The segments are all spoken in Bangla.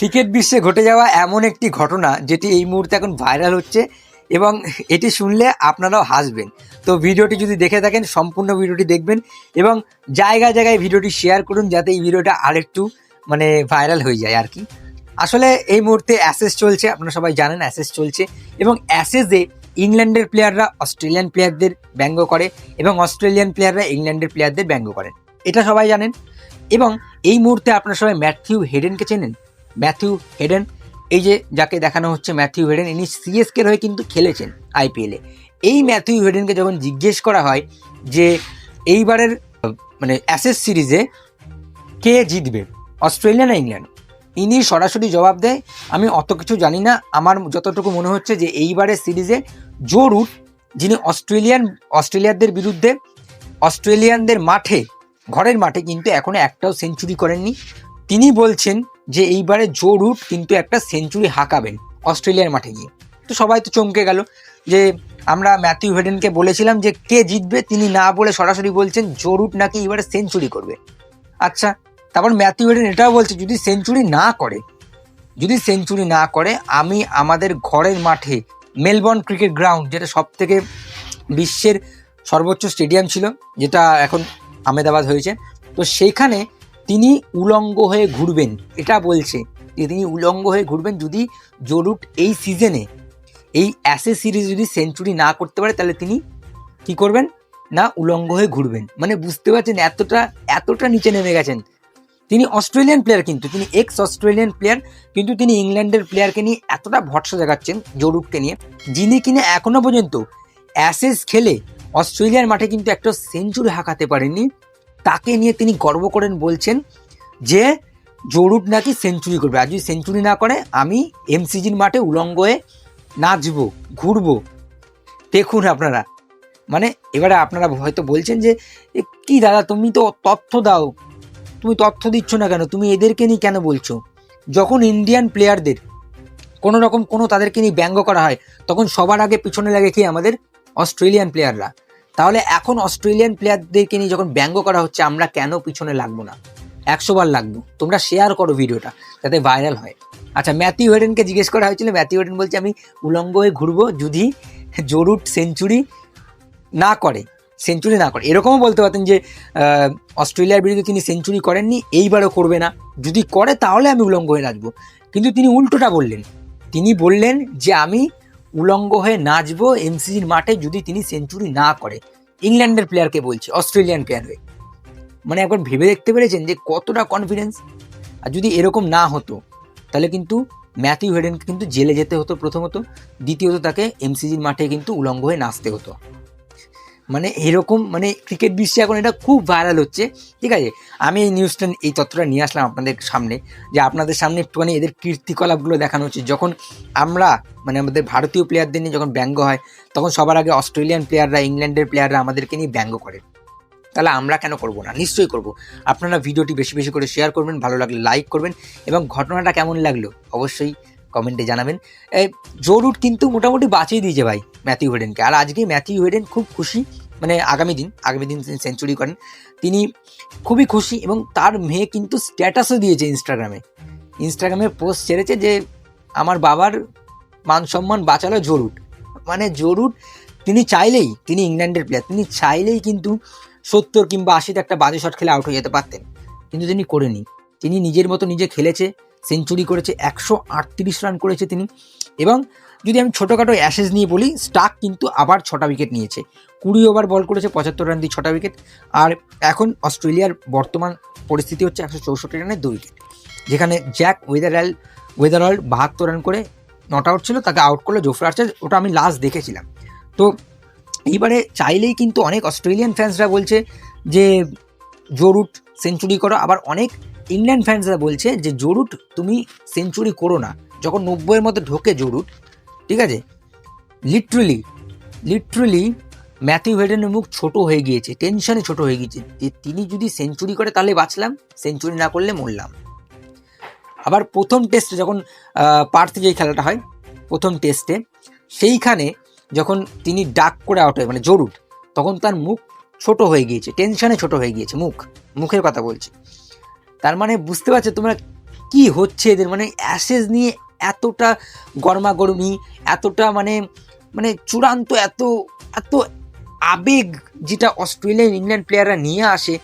ক্রিকেট বিশ্বে ঘটে যাওয়া এমন একটি ঘটনা যেটি এই মুহূর্তে এখন ভাইরাল হচ্ছে এবং এটি শুনলে আপনারাও হাসবেন। তো ভিডিওটি যদি দেখে থাকেন, সম্পূর্ণ ভিডিওটি দেখবেন এবং জায়গায় জায়গায় ভিডিওটি শেয়ার করুন যাতে এই ভিডিওটা আরেকটু মানে ভাইরাল হয়ে যায় আর কি। আসলে এই মুহূর্তে অ্যাসেস চলছে, আপনারা সবাই জানেন অ্যাসেস চলছে এবং অ্যাসেসে ইংল্যান্ডের প্লেয়াররা, অস্ট্রেলিয়ান প্লেয়ারদের ব্যঙ্গ করে এবং অস্ট্রেলিয়ান প্লেয়াররা ইংল্যান্ডের প্লেয়ারদের ব্যঙ্গ করেন। এটা সবাই জানেন এবং এই মুহূর্তে আপনারা সবাই ম্যাথিউ হেডেনকে চেনেন? Matthew Hayden. এই যে যাকে দেখানো হচ্ছে ম্যাথিউ হেডেন, ইনি সিএসকের হয়ে কিন্তু খেলেছেন আইপিএলে। এই ম্যাথিউ হেডেনকে যখন জিজ্ঞেস করা হয় যে এইবারের মানে অ্যাসেস সিরিজে কে জিতবে অস্ট্রেলিয়া না ইংল্যান্ড? ইনি সরাসরি জবাব দেয়, আমি অত কিছু জানি না। আমার যতটুকু মনে হচ্ছে যে এইবারের সিরিজে জো রুট যিনি অস্ট্রেলিয়ান, অস্ট্রেলিয়ানদের বিরুদ্ধে, অস্ট্রেলিয়ানদের মাঠে, ঘরের মাঠে কিন্তু এখনও একটাও সেঞ্চুরি করেননি। তিনি বলছেন যে এইবারে জো রুট কিন্তু একটা সেঞ্চুরি হাঁকাবেন অস্ট্রেলিয়ার মাঠে গিয়ে। তো সবাই তো চমকে গেল যে আমরা ম্যাথিউ হেডেনকে বলেছিলাম যে কে জিতবে তিনি না বলে সরাসরি বলছেন জো রুট নাকি এবারে সেঞ্চুরি করবে। আচ্ছা তারপর ম্যাথিউ হেডেন এটাও বলছে, যদি সেঞ্চুরি না করে, যদি সেঞ্চুরি না করে, আমি আমাদের ঘরের মাঠে মেলবর্ন ক্রিকেট গ্রাউন্ড যেটা সব থেকে বিশ্বের সর্বোচ্চ স্টেডিয়াম ছিল, যেটা এখন আহমেদাবাদ হয়েছে, তো সেইখানে তিনি উলঙ্গ হয়ে ঘুরবেন, এটা বলছে যে তিনি উলঙ্গ হয়ে ঘুরবেন যদি জরুট এই সিজনে এই অ্যাসে সিরিজ যদি সেঞ্চুরি না করতে পারে তাহলে তিনি কি করবেন? না, উলঙ্গ হয়ে ঘুরবেন। মানে বুঝতে পারছেন এতটা এতটা নিচে নেমে গেছেন। তিনি অস্ট্রেলিয়ান প্লেয়ার কিন্তু, তিনি এক্স অস্ট্রেলিয়ান প্লেয়ার কিন্তু তিনি ইংল্যান্ডের প্লেয়ারকে নিয়ে এতটা ভরসা দেখাচ্ছেন জরুটকে নিয়ে, যিনি কিনা এখনও পর্যন্ত অ্যাসেস খেলে অস্ট্রেলিয়ার মাঠে কিন্তু একটা সেঞ্চুরি হাঁকাতে পারেননি। তাকে নিয়ে তিনি গর্ব করেন, বলছেন যে জরুট নাকি সেঞ্চুরি করবে। আর যদি সেঞ্চুরি না করে, আমি এমসিজির মাঠে উলঙ্গ হয়ে নাচবো, ঘুরবো। দেখুন আপনারা মানে এবারে আপনারা হয়তো বলছেন যে কি দাদা, তুমি তো তথ্য দাও। তুমি তথ্য দিচ্ছ না কেন? তুমি এদেরকে নিয়ে কেন বলছো? যখন ইন্ডিয়ান প্লেয়ারদের কোনো রকম কোনো তাদেরকে নিয়ে ব্যঙ্গ করা হয়, তখন সবার আগে পিছনে লাগে কি আমাদের অস্ট্রেলিয়ান প্লেয়াররা। তাহলে এখন অস্ট্রেলিয়ান প্লেয়ারদেরকে নিয়ে যখন ব্যঙ্গ করা হচ্ছে, আমরা কেন পিছনে লাগবো না? একশো বার লাগবো। তোমরা শেয়ার করো ভিডিওটা যাতে ভাইরাল হয়। আচ্ছা ম্যাথিউ হেডেনকে জিজ্ঞেস করা হয়েছিল। ম্যাথিউ হেডেন বলছে, আমি উলঙ্গ হয়ে ঘুরবো, যদি জরুট সেঞ্চুরি না করে সেঞ্চুরি না করে। এরকমও বলতে পারতেন যে অস্ট্রেলিয়ার বিরুদ্ধে তিনি সেঞ্চুরি করেননি, এইবারও করবে না। যদি করে, তাহলে আমি উলঙ্গ হয়ে নাচবো কিন্তু তিনি উল্টোটা বললেন। তিনি বললেন যে, আমি উলঙ্গ হয়ে নাচবো এমসিজির মাঠে যদি তিনি সেঞ্চুরি না করে। ইংল্যান্ডের প্লেয়ারকে বলছি, অস্ট্রেলিয়ান প্লেয়ার হয়ে। মানে একবার ভেবে দেখতে পেরেছেন যে কতটা কনফিডেন্স আর যদি এরকম না হতো, তাহলে কিন্তু ম্যাথিউ হেডেনকে কিন্তু জেলে যেতে হতো প্রথমত, দ্বিতীয়ত তাকে এমসিজির মাঠে কিন্তু উলঙ্গ হয়ে নাচতে হতো। মানে এরকম মানে ক্রিকেট বিশ্বে এখন এটা খুব ভাইরাল হচ্ছে, ঠিক আছে? আমি এই নিউজটা এই তথ্যটা নিয়ে আসলাম আপনাদের সামনে, যে আপনাদের সামনে একটুখানি এদের কীর্তিকলাপগুলো দেখানো হচ্ছে। যখন আমরা মানে আমাদের ভারতীয় প্লেয়ারদের নিয়ে যখন ব্যঙ্গ হয়, তখন সবার আগে অস্ট্রেলিয়ান প্লেয়াররা ইংল্যান্ডের প্লেয়াররা আমাদেরকে নিয়ে ব্যঙ্গ করে। তাহলে আমরা কেন করব না? নিশ্চয়ই করব। আপনারা ভিডিওটি বেশি বেশি করে শেয়ার করবেন, ভালো লাগলে লাইক করবেন, এবং ঘটনাটা কেমন লাগল? অবশ্যই কমেন্টে জানাবেন। এই জরুর কিন্তু মোটামুটি বাঁচিয়ে দিয়েছে ভাই ম্যাথিউ হেডেনকে। আর আজকে ম্যাথিউ হেডেন খুব খুশি মানে আগামী দিন আগামী দিন সেঞ্চুরি করেন। তিনি খুবই খুশি এবং তার মেয়ে কিন্তু স্ট্যাটাসও দিয়েছে ইনস্টাগ্রামে ইনস্টাগ্রামে পোস্ট ছেড়েছে যে, আমার বাবার মান সম্মান বাঁচালো জরুট মানে জরুট তিনি চাইলেই, তিনি ইংল্যান্ডের প্লেয়ার তিনি চাইলেই কিন্তু সত্তর কিংবা আশিতে একটা বাজে শট খেলে আউট হয়ে যেতে পারতেন। কিন্তু তিনি করেনি। তিনি নিজের মতো নিজে খেলেছে। সেঞ্চুরি করেছে, একশো আটত্রিশ রান করেছে তিনি। এবং যদি আমি ছোটোখাটো অ্যাশেজ নিয়ে বলি স্টাক কিন্তু আবার ছটা উইকেট নিয়েছে। কুড়ি ওভার বল করেছে, পঁচাত্তর রান দিয়ে ছটা উইকেট। আর এখন অস্ট্রেলিয়ার বর্তমান পরিস্থিতি হচ্ছে একশো চৌষট্টি রানে দুই উইকেট। যেখানে জ্যাক ওয়েদারাল, ওয়েদারল বাহাত্তর রান করে নট আউট ছিল, তাকে আউট করল জোফ্রা আর্চার ওটা আমি লাস্ট দেখেছিলাম। তো এইবারে চাইলেই কিন্তু অনেক অস্ট্রেলিয়ান ফ্যান্সরা বলছে যে জরুট সেঞ্চুরি করো। আবার অনেক ইংল্যান্ড ফ্যান্সরা বলছে যে, জরুট তুমি সেঞ্চুরি করো না। যখন নব্বইয়ের মধ্যে ঢোকে জরুট, ঠিক আছে? লিটারেলি লিটারেলি ম্যাথিউ হেডেনের মুখ ছোট হয়ে গিয়েছে টেনশনে ছোট হয়ে গিয়েছে। যে, তিনি যদি সেঞ্চুরি করে তাহলে বাঁচলাম সেঞ্চুরি না করলে মরলাম। আবার প্রথম টেস্টে যখন পার্থে যে খেলাটা হয়, প্রথম টেস্টে সেইখানে যখন তিনি ডাক করে আউট হয় মানে জরুট, তখন তার মুখ ছোট হয়ে গিয়েছে টেনশনে ছোট হয়ে গিয়েছে, মুখ, মুখের কথা বলছি। তার মানে বুঝতে পারছ তোমরা কি হচ্ছে এদের? মানে অ্যাসেজ নিয়ে এতটা গরমাগরমি, এতটা মানে মানে চূড়ান্ত এত এত আবেগ যেটা অস্ট্রেলিয়ান, ইংল্যান্ড প্লেয়াররা নিয়ে আসে।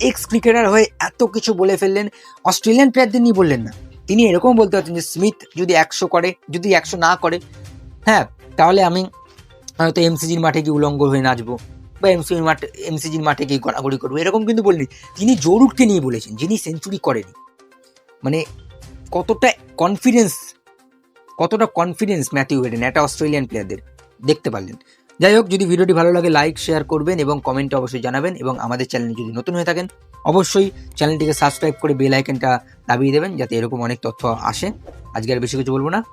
এক্স ক্রিকেটার হয়ে এত কিছু বলে ফেললেন। অস্ট্রেলিয়ান প্লেয়ারদের নিয়ে বললেন না। তিনি এরকম বলতে পারতেন যে, স্মিথ যদি একশো করে, যদি একশো না করে হ্যাঁ তাহলে আমি হয়তো এমসিজির মাঠে গিয়ে উলঙ্গ হয়ে নাচবো। বা এমসিজির মাঠে এমসিজির মাঠে গিয়ে গড়াগড়ি করব, এরকম কিন্তু বলিনি। তিনি জরুরকে নিয়ে বলেছেন, যিনি সেঞ্চুরি করেনি। মানে কতটা কনফিডেন্স কতটা কনফিডেন্স ম্যাথিউ হেডেন একটা অস্ট্রেলিয়ান প্লেয়ারদের দেখতে পারলেন। যাই হোক, যদি ভিডিওটি ভালো লাগে লাইক শেয়ার করবেন এবং কমেন্টে অবশ্যই জানাবেন এবং আমাদের চ্যানেলে যদি নতুন হয়ে থাকেন, অবশ্যই চ্যানেলটিকে সাবস্ক্রাইব করে বেল আইকনটা দাবিয়ে দেবেন, যাতে এরকম অনেক তথ্য আসে। আজকে আর বেশি কিছু বলব না।